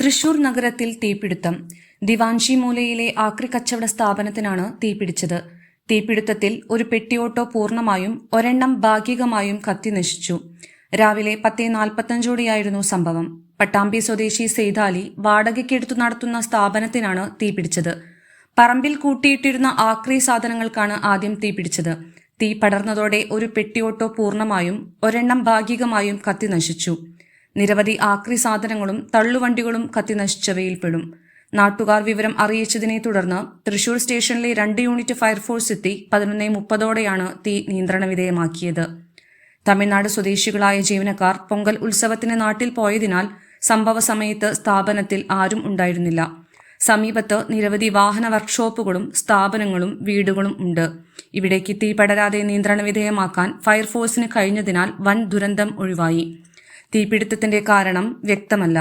തൃശൂർ നഗരത്തിൽ തീപിടുത്തം. ദിവാൻഷി മൂലയിലെ ആക്രി കച്ചവട സ്ഥാപനത്തിനാണ് തീപിടിച്ചത്. തീപിടുത്തത്തിൽ ഒരു പെട്ടിയോട്ടോ പൂർണമായും ഒരെണ്ണം ഭാഗികമായും കത്തി നശിച്ചു. രാവിലെ പത്തേ നാൽപ്പത്തഞ്ചോടെയായിരുന്നു സംഭവം. പട്ടാമ്പി സ്വദേശി സെയ്താലി വാടകയ്ക്കെടുത്തു നടത്തുന്ന സ്ഥാപനത്തിനാണ് തീപിടിച്ചത്. പറമ്പിൽ കൂട്ടിയിട്ടിരുന്ന ആക്രി സാധനങ്ങൾക്കാണ് ആദ്യം തീപിടിച്ചത്. തീ പടർന്നതോടെ ഒരു പെട്ടിയോട്ടോ പൂർണമായും ഒരെണ്ണം ഭാഗികമായും കത്തി നശിച്ചു. നിരവധി ആക്രി സാധനങ്ങളും തള്ളുവണ്ടികളും കത്തിനശിച്ചവയിൽപ്പെടും നാട്ടുകാർ വിവരം അറിയിച്ചതിനെ തുടർന്ന് തൃശൂർ സ്റ്റേഷനിലെ രണ്ട് യൂണിറ്റ് ഫയർഫോഴ്സ് എത്തി പതിനൊന്നേ മുപ്പതോടെയാണ് തീ നിയന്ത്രണ വിധേയമാക്കിയത്. തമിഴ്നാട് സ്വദേശികളായ ജീവനക്കാർ പൊങ്കൽ ഉത്സവത്തിന് നാട്ടിൽ പോയതിനാൽ സംഭവ സമയത്ത് സ്ഥാപനത്തിൽ ആരും ഉണ്ടായിരുന്നില്ല. സമീപത്ത് നിരവധി വാഹന വർക്ക്ഷോപ്പുകളും സ്ഥാപനങ്ങളും വീടുകളും ഉണ്ട്. ഇവിടേക്ക് തീ പടരാതെ നിയന്ത്രണ വിധേയമാക്കാൻ ഫയർഫോഴ്സിന് കഴിഞ്ഞതിനാൽ വൻ ദുരന്തം ഒഴിവായി. തീപിടുത്തത്തിന്റെ കാരണം വ്യക്തമല്ല